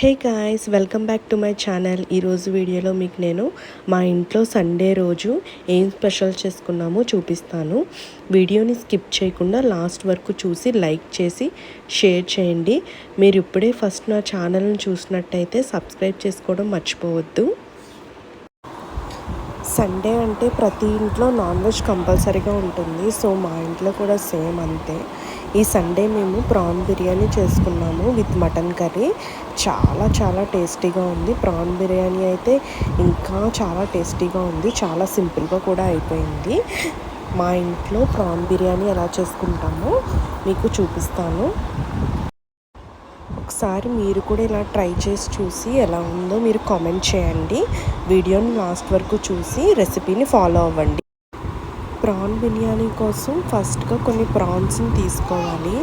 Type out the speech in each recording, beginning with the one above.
Hey guys welcome back to my channel ఈరోజు వీడియోలో మీకు నేను మా ఇంట్లో సండే రోజు ఏం స్పెషల్ చేసుకున్నామో చూపిస్తాను. వీడియోని స్కిప్ చేయకుండా లాస్ట్ వరకు చూసి లైక్ చేసి షేర్ చేయండి. మీరు ఇప్పుడే ఫస్ట్ నా ఛానల్ని చూసినట్టయితే సబ్స్క్రైబ్ చేసుకోవడం మర్చిపోవద్దు. సండే అంటే ప్రతి ఇంట్లో నాన్ వెజ్ కంపల్సరీగా ఉంటుంది. సో మా ఇంట్లో కూడా సేమ్ అంతే. ఈ సండే మేము ప్రాన్ బిర్యానీ చేసుకున్నాము విత్ మటన్ కర్రీ. చాలా చాలా టేస్టీగా ఉంది. ప్రాన్ బిర్యానీ అయితే ఇంకా చాలా టేస్టీగా ఉంది. చాలా సింపుల్గా కూడా అయిపోయింది. మా ఇంట్లో ప్రాన్ బిర్యానీ ఎలా చేసుకుంటామో మీకు చూపిస్తాను. ఒకసారి మీరు కూడా ఇలా ట్రై చేసి చూసి ఎలా ఉందో మీరు కామెంట్ చేయండి. వీడియోని లాస్ట్ వరకు చూసి రెసిపీని ఫాలో అవ్వండి. ప్రాన్ బిర్యానీ కోసం ఫస్ట్గా కొన్ని ప్రాన్స్ని తీసుకోవాలి.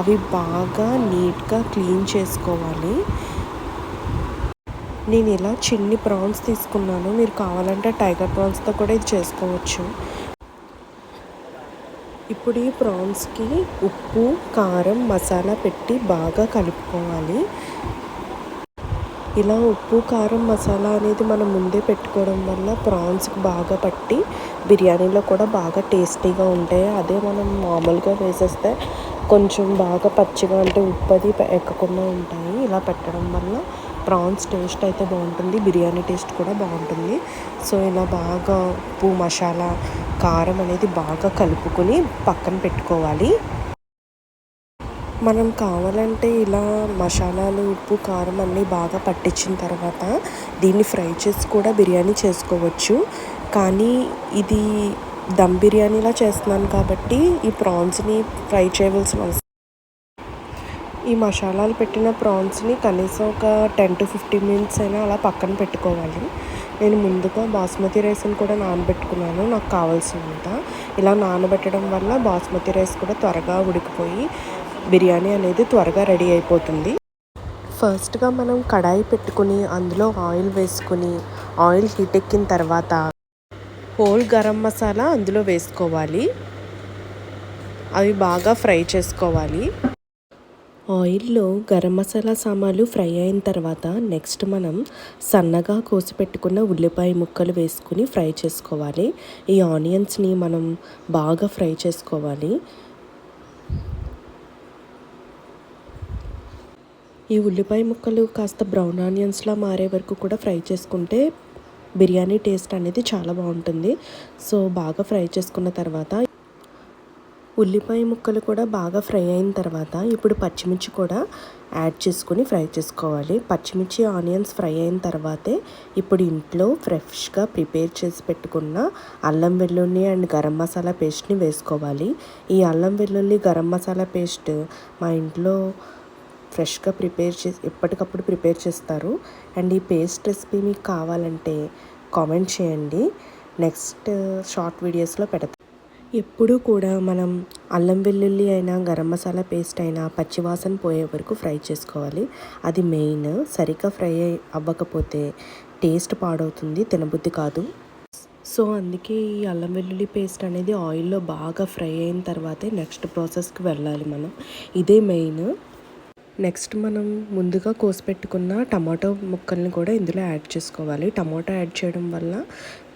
అవి బాగా నీట్గా క్లీన్ చేసుకోవాలి. నేను ఇలా చిన్ని ప్రాన్స్ తీసుకున్నాను. మీరు కావాలంటే టైగర్ ప్రాన్స్తో కూడా ఇది చేసుకోవచ్చు. ఇప్పుడు ఈ ప్రాన్స్కి ఉప్పు కారం మసాలా పెట్టి బాగా కలుపుకోవాలి. ఇలా ఉప్పు కారం మసాలా అనేది మనం ముందే పెట్టుకోవడం వల్ల ప్రాన్స్కి బాగా పట్టి బిర్యానీలో కూడా బాగా టేస్టీగా ఉంటాయి. అదే మనం మామూలుగా వేసేస్తే కొంచెం బాగా పచ్చిగా అంటే ఉప్పు అది ఎక్కకుండా ఉంటాయి. ఇలా పెట్టడం వల్ల ప్రాన్స్ టేస్ట్ అయితే బాగుంటుంది. బిర్యానీ టేస్ట్ కూడా బాగుంటుంది. సో ఇలా బాగా ఉప్పు మసాలా కారం అనేది బాగా కలుపుకొని పక్కన పెట్టుకోవాలి. మనం కావాలంటే ఇలా మసాలాలు ఉప్పు కారం అన్నీ బాగా పట్టించిన తర్వాత దీన్ని ఫ్రై చేసి కూడా బిర్యానీ చేసుకోవచ్చు. కానీ ఇది దమ్ బిర్యానీలా చేస్తున్నాను కాబట్టి ఈ ప్రాన్స్ని ఫ్రై చేయవలసిన అవసరం ఈ మసాలాలు పెట్టిన ప్రాన్స్ని కనీసం ఒక టెన్ టు ఫిఫ్టీన్ మినిట్స్ అయినా అలా పక్కన పెట్టుకోవాలి. నేను ముందుగా బాస్మతి రైస్ని కూడా నానబెట్టుకున్నాను నాకు కావాల్సినంత. ఇలా నానబెట్టడం వల్ల బాస్మతి రైస్ కూడా త్వరగా ఉడికిపోయి బిర్యానీ అనేది త్వరగా రెడీ అయిపోతుంది. ఫస్ట్గా మనం కడాయి పెట్టుకుని అందులో ఆయిల్ వేసుకుని ఆయిల్ హీట్ ఎక్కిన తర్వాత హోల్ గరం మసాలా అందులో వేసుకోవాలి. అవి బాగా ఫ్రై చేసుకోవాలి. ఆయిల్లో గరం మసాలా సామాన్లు ఫ్రై అయిన తర్వాత నెక్స్ట్ మనం సన్నగా కోసి పెట్టుకున్న ఉల్లిపాయ ముక్కలు వేసుకుని ఫ్రై చేసుకోవాలి. ఈ ఆనియన్స్ని మనం బాగా ఫ్రై చేసుకోవాలి. ఈ ఉల్లిపాయ ముక్కలు కాస్త బ్రౌన్ ఆనియన్స్లా మారే వరకు కూడా ఫ్రై చేసుకుంటే బిర్యానీ టేస్ట్ అనేది చాలా బాగుంటుంది. సో బాగా ఫ్రై చేసుకున్న తర్వాత ఉల్లిపాయ ముక్కలు కూడా బాగా ఫ్రై అయిన తర్వాత ఇప్పుడు పచ్చిమిర్చి కూడా యాడ్ చేసుకుని ఫ్రై చేసుకోవాలి. పచ్చిమిర్చి ఆనియన్స్ ఫ్రై అయిన తర్వాతే ఇప్పుడు ఇంట్లో ఫ్రెష్గా ప్రిపేర్ చేసి పెట్టుకున్న అల్లం వెల్లుల్లి అండ్ గరం మసాలా పేస్ట్ని వేసుకోవాలి. ఈ అల్లం వెల్లుల్లి గరం మసాలా పేస్ట్ మా ఇంట్లో ఫ్రెష్గా ప్రిపేర్ చేసి ఎప్పటికప్పుడు ప్రిపేర్ చేస్తారు. అండ్ ఈ పేస్ట్ రెసిపీ మీకు కావాలంటే కామెంట్ చేయండి. నెక్స్ట్ షార్ట్ వీడియోస్లో పెడతాం ఎప్పుడూ కూడా మనం అల్లం వెల్లుల్లి అయినా గరం మసాలా పేస్ట్ అయినా పచ్చివాసన పోయే వరకు ఫ్రై చేసుకోవాలి. అది మెయిన్. సరిగ్గా ఫ్రై అవ్వకపోతే టేస్ట్ పాడవుతుంది తినబుద్ధి కాదు. సో అందుకే ఈ అల్లం వెల్లుల్లి పేస్ట్ అనేది ఆయిల్లో బాగా ఫ్రై అయిన తర్వాతే నెక్స్ట్ ప్రాసెస్కి వెళ్ళాలి మనం. ఇదే మెయిన్. నెక్స్ట్ మనం ముందుగా కోసి పెట్టుకున్న టమాటో ముక్కల్ని కూడా ఇందులో యాడ్ చేసుకోవాలి. టమాటో యాడ్ చేయడం వల్ల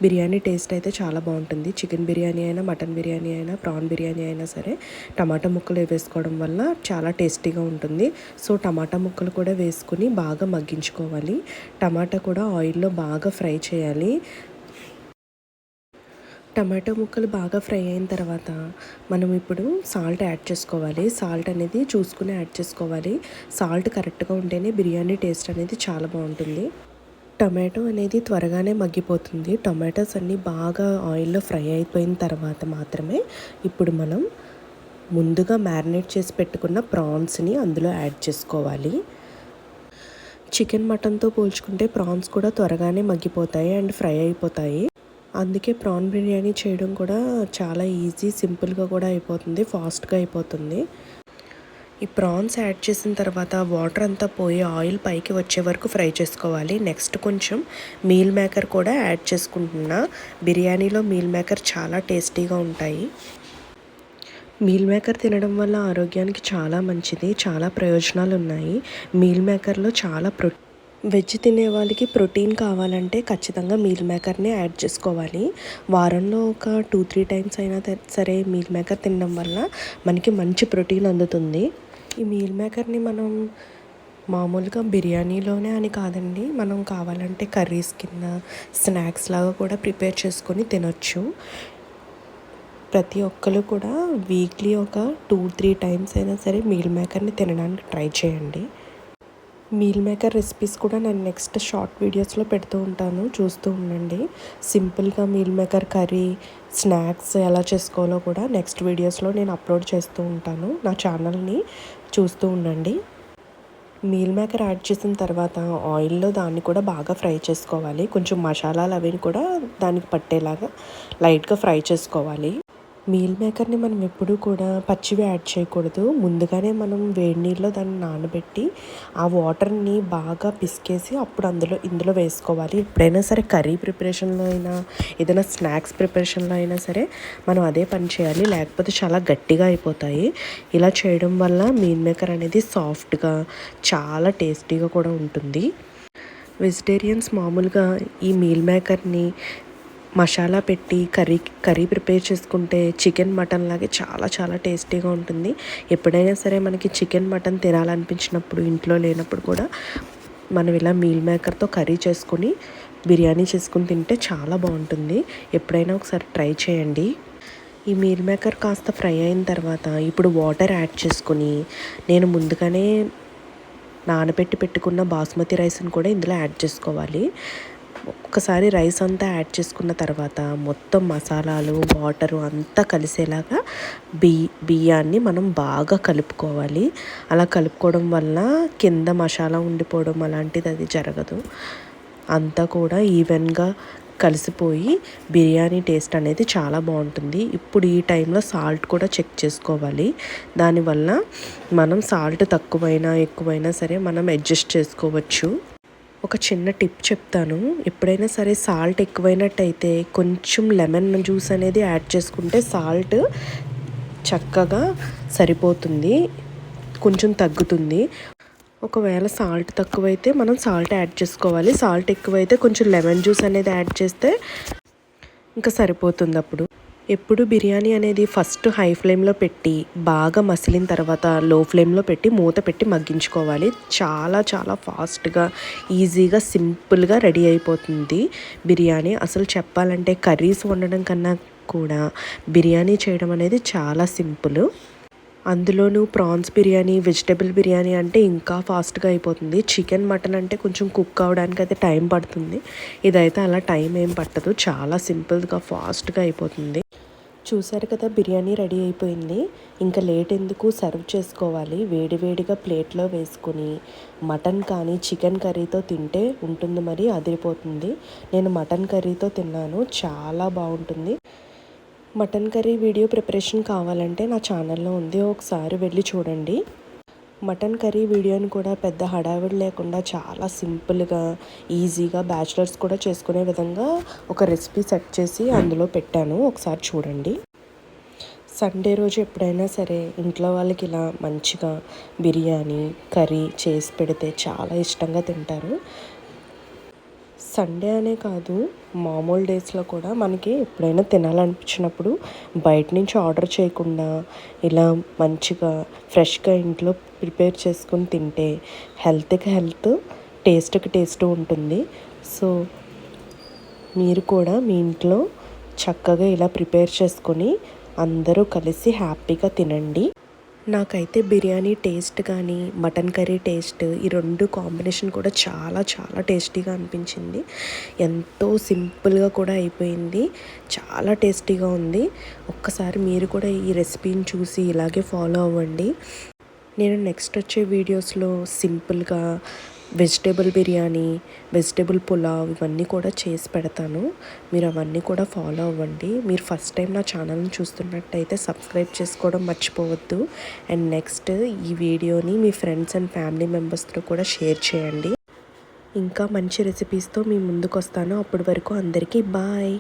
బిర్యానీ టేస్ట్ అయితే చాలా బాగుంటుంది. చికెన్ బిర్యానీ అయినా మటన్ బిర్యానీ అయినా ప్రాన్ బిర్యానీ అయినా సరే టమాటా ముక్కలు వేసుకోవడం వల్ల చాలా టేస్టీగా ఉంటుంది. సో టమాటా ముక్కలు కూడా వేసుకుని బాగా మగ్గించుకోవాలి. టమాటా కూడా ఆయిల్లో బాగా ఫ్రై చేయాలి. టమాటో ముక్కలు బాగా ఫ్రై అయిన తర్వాత మనం ఇప్పుడు సాల్ట్ యాడ్ చేసుకోవాలి. సాల్ట్ అనేది చూసుకుని యాడ్ చేసుకోవాలి. సాల్ట్ కరెక్ట్గా ఉంటేనే బిర్యానీ టేస్ట్ అనేది చాలా బాగుంటుంది. టమాటో అనేది త్వరగానే మగ్గిపోతుంది. టమాటోస్ అన్నీ బాగా ఆయిల్లో ఫ్రై అయిపోయిన తర్వాత మాత్రమే ఇప్పుడు మనం ముందుగా మ్యారినేట్ చేసి పెట్టుకున్న ప్రాన్స్ని అందులో యాడ్ చేసుకోవాలి. చికెన్ మటన్తో పోల్చుకుంటే ప్రాన్స్ కూడా త్వరగానే మగ్గిపోతాయి అండ్ ఫ్రై అయిపోతాయి. అందుకే ప్రాన్ బిర్యానీ చేయడం కూడా చాలా ఈజీ సింపుల్గా కూడా అయిపోతుంది ఫాస్ట్గా అయిపోతుంది. ఈ ప్రాన్స్ యాడ్ చేసిన తర్వాత వాటర్ అంతా పోయి ఆయిల్ పైకి వచ్చే వరకు ఫ్రై చేసుకోవాలి. నెక్స్ట్ కొంచెం మీల్ మేకర్ కూడా యాడ్ చేసుకుంటున్నా. బిర్యానీలో మీల్ మేకర్ చాలా టేస్టీగా ఉంటాయి. మీల్ మేకర్ తినడం వల్ల ఆరోగ్యానికి చాలా మంచిది చాలా ప్రయోజనాలు ఉన్నాయి మీల్ మేకర్లో చాలా ప్రొ వెజ్ తినే వాళ్ళకి ప్రోటీన్ కావాలంటే ఖచ్చితంగా మీల్ మేకర్ని యాడ్ చేసుకోవాలి. వారంలో ఒక టూ త్రీ టైమ్స్ అయినా సరే మీల్ మేకర్ తినడం వల్ల మనకి మంచి ప్రోటీన్ అందుతుంది. ఈ మీల్ మేకర్ని మనం మామూలుగా బిర్యానీలోనే అని కాదండి మనం కావాలంటే కర్రీస్ కింద స్నాక్స్ లాగా కూడా ప్రిపేర్ చేసుకొని తినొచ్చు. ప్రతి ఒక్కరు కూడా వీక్లీ ఒక టూ త్రీ టైమ్స్ అయినా సరే మీల్ మేకర్ని తినడానికి ట్రై చేయండి. మీల్ మేకర్ రెసిపీస్ కూడా నేను నెక్స్ట్ షార్ట్ వీడియోస్లో పెడుతూ ఉంటాను. చూస్తూ ఉండండి. సింపుల్గా మీల్ మేకర్ కర్రీ స్నాక్స్ ఎలా చేసుకోవాలో కూడా నెక్స్ట్ వీడియోస్లో నేను అప్లోడ్ చేస్తూ ఉంటాను. నా ఛానల్ని చూస్తూ ఉండండి. మీల్ మేకర్ యాడ్ చేసిన తర్వాత ఆయిల్లో దాన్ని కూడా బాగా ఫ్రై చేసుకోవాలి. కొంచెం మసాలాలు అవి కూడా దానికి పట్టేలాగా లైట్గా ఫ్రై చేసుకోవాలి. మీల్ మేకర్ని మనం ఎప్పుడూ కూడా పచ్చివి యాడ్ చేయకూడదు. ముందుగానే మనం వేడి నీళ్ళలో దాన్ని నానబెట్టి ఆ వాటర్ని బాగా పిసికేసి అప్పుడు అందులో ఇందులో వేసుకోవాలి. ఎప్పుడైనా సరే కర్రీ ప్రిపరేషన్లో అయినా ఏదైనా స్నాక్స్ ప్రిపరేషన్లో అయినా సరే మనం అదే పని చేయాలి. లేకపోతే చాలా గట్టిగా అయిపోతాయి. ఇలా చేయడం వల్ల మీల్ మేకర్ అనేది సాఫ్ట్గా చాలా టేస్టీగా కూడా ఉంటుంది. వెజిటేరియన్స్ మామూలుగా ఈ మీల్ మేకర్ని మసాలా పెట్టి కర్రీ కర్రీ ప్రిపేర్ చేసుకుంటే చికెన్ మటన్ లాగే చాలా చాలా టేస్టీగా ఉంటుంది. ఎప్పుడైనా సరే మనకి చికెన్ మటన్ తినాలనిపించినప్పుడు ఇంట్లో లేనప్పుడు కూడా మనం ఇలా మీల్ మేకర్తో కర్రీ చేసుకొని బిర్యానీ చేసుకుని తింటే చాలా బాగుంటుంది. ఎప్పుడైనా ఒకసారి ట్రై చేయండి. ఈ మీల్ మేకర్ కాస్త ఫ్రై అయిన తర్వాత ఇప్పుడు వాటర్ యాడ్ చేసుకొని నేను ముందుగానే నానబెట్టి పెట్టుకున్న బాస్మతి రైస్ని కూడా ఇందులో యాడ్ చేసుకోవాలి. ఒక్కసారి రైస్ అంతా యాడ్ చేసుకున్న తర్వాత మొత్తం మసాలాలు వాటరు అంతా కలిసేలాగా బి బియ్యాన్ని మనం బాగా కలుపుకోవాలి. అలా కలుపుకోవడం వల్ల కింద మసాలా ఉండిపోవడం అలాంటిది అది జరగదు. అంతా కూడా ఈవెన్గా కలిసిపోయి బిర్యానీ టేస్ట్ అనేది చాలా బాగుంటుంది. ఇప్పుడు ఈ టైంలో సాల్ట్ కూడా చెక్ చేసుకోవాలి. దానివల్ల మనం సాల్ట్ తక్కువైనా ఎక్కువైనా సరే మనం అడ్జస్ట్ చేసుకోవచ్చు. ఒక చిన్న టిప్ చెప్తాను. ఎప్పుడైనా సరే సాల్ట్ ఎక్కువైనట్టయితే కొంచెం లెమన్ జ్యూస్ అనేది యాడ్ చేసుకుంటే సాల్ట్ చక్కగా సరిపోతుంది. కొంచెం తగ్గుతుంది. ఒకవేళ సాల్ట్ తక్కువైతే మనం సాల్ట్ యాడ్ చేసుకోవాలి. సాల్ట్ ఎక్కువైతే కొంచెం లెమన్ జ్యూస్ అనేది యాడ్ చేస్తే ఇంకా సరిపోతుంది అప్పుడు. ఎప్పుడు బిర్యానీ అనేది ఫస్ట్ హై ఫ్లేమ్లో పెట్టి బాగా మసిలిన తర్వాత లో ఫ్లేమ్లో పెట్టి మూత పెట్టి మగ్గించుకోవాలి. చాలా చాలా ఫాస్ట్గా ఈజీగా సింపుల్గా రెడీ అయిపోతుంది బిర్యానీ. అసలు చెప్పాలంటే కర్రీస్ వండడం కన్నా కూడా బిర్యానీ చేయడం అనేది చాలా సింపుల్. అందులోనూ ప్రాన్స్ బిర్యానీ వెజిటబుల్ బిర్యానీ అంటే ఇంకా ఫాస్ట్గా అయిపోతుంది. చికెన్ మటన్ అంటే కొంచెం కుక్ అవ్వడానికి అయితే టైం పడుతుంది. ఇదైతే అలా టైం ఏం పట్టదు. చాలా సింపుల్గా ఫాస్ట్గా అయిపోతుంది. చూశారు కదా బిర్యానీ రెడీ అయిపోయింది. ఇంకా లేట్ ఎందుకు సర్వ్ చేసుకోవాలి? వేడివేడిగా ప్లేట్లో వేసుకొని మటన్ కానీ చికెన్ కర్రీతో తింటే ఉంటుంది మరి అదిరిపోతుంది. నేను మటన్ కర్రీతో తిన్నాను చాలా బాగుంటుంది. మటన్ కర్రీ వీడియో ప్రిపరేషన్ కావాలంటే నా ఛానల్లో ఉంది ఒకసారి వెళ్ళి చూడండి. మటన్ కర్రీ వీడియోని కూడా పెద్ద హడావిడి లేకుండా చాలా సింపుల్గా ఈజీగా బ్యాచిలర్స్ కూడా చేసుకునే విధంగా ఒక రెసిపీ సెట్ చేసి అందులో పెట్టాను. ఒకసారి చూడండి. సండే రోజు ఎప్పుడైనా సరే ఇంట్లో వాళ్ళకి ఇలా మంచిగా బిర్యానీ కర్రీ చేసి పెడితే చాలా ఇష్టంగా తింటారు. సండే అనే కాదు మామూలు డేస్లో కూడా మనకి ఎప్పుడైనా తినాలనిపించినప్పుడు బయట నుంచి ఆర్డర్ చేయకుండా ఇలా మంచిగా ఫ్రెష్గా ఇంట్లో ప్రిపేర్ చేసుకుని తింటే హెల్త్కి హెల్త్ టేస్ట్కి టేస్ట్ ఉంటుంది. సో మీరు కూడా మీ ఇంట్లో చక్కగా ఇలా ప్రిపేర్ చేసుకొని అందరూ కలిసి హ్యాపీగా తినండి. నాకైతే బిర్యానీ టేస్ట్ కానీ మటన్ కర్రీ టేస్ట్ ఈ రెండు కాంబినేషన్ కూడా చాలా చాలా టేస్టీగా అనిపించింది. ఎంతో సింపుల్గా కూడా అయిపోయింది. చాలా టేస్టీగా ఉంది. ఒక్కసారి మీరు కూడా ఈ రెసిపీని చూసి ఇలాగే ఫాలో అవ్వండి. నేను నెక్స్ట్ వచ్చే వీడియోస్లో సింపుల్గా వెజిటేబుల్ బిర్యానీ వెజిటేబుల్ పులావ్ ఇవన్నీ కూడా చేసి పెడతాను. మీరు అవన్నీ కూడా ఫాలో అవ్వండి. మీరు ఫస్ట్ టైం నా ఛానల్ని చూస్తున్నట్టయితే సబ్స్క్రైబ్ చేసుకోవడం మర్చిపోవద్దు. అండ్ నెక్స్ట్ ఈ వీడియోని మీ ఫ్రెండ్స్ అండ్ ఫ్యామిలీ మెంబర్స్తో కూడా షేర్ చేయండి. ఇంకా మంచి రెసిపీస్తో మీ ముందుకు వస్తాను అప్పటి వరకు అందరికీ బాయ్.